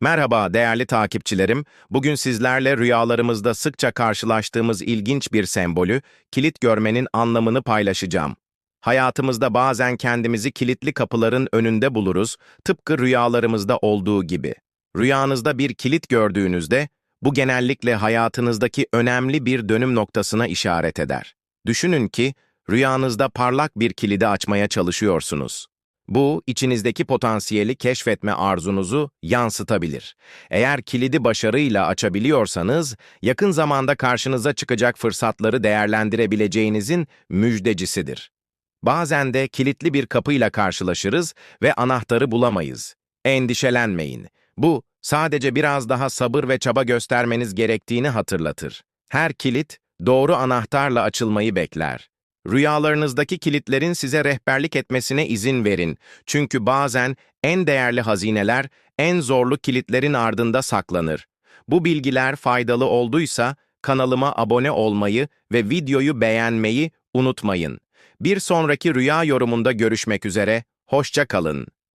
Merhaba değerli takipçilerim. Bugün sizlerle rüyalarımızda sıkça karşılaştığımız ilginç bir sembolü, kilit görmenin anlamını paylaşacağım. Hayatımızda bazen kendimizi kilitli kapıların önünde buluruz, tıpkı rüyalarımızda olduğu gibi. Rüyanızda bir kilit gördüğünüzde, bu genellikle hayatınızdaki önemli bir dönüm noktasına işaret eder. Düşünün ki, rüyanızda parlak bir kilidi açmaya çalışıyorsunuz. Bu, içinizdeki potansiyeli keşfetme arzunuzu yansıtabilir. Eğer kilidi başarıyla açabiliyorsanız, yakın zamanda karşınıza çıkacak fırsatları değerlendirebileceğinizin müjdecisidir. Bazen de kilitli bir kapıyla karşılaşırız ve anahtarı bulamayız. Endişelenmeyin. Bu, sadece biraz daha sabır ve çaba göstermeniz gerektiğini hatırlatır. Her kilit, doğru anahtarla açılmayı bekler. Rüyalarınızdaki kilitlerin size rehberlik etmesine izin verin. Çünkü bazen en değerli hazineler en zorlu kilitlerin ardında saklanır. Bu bilgiler faydalı olduysa kanalıma abone olmayı ve videoyu beğenmeyi unutmayın. Bir sonraki rüya yorumunda görüşmek üzere, hoşça kalın.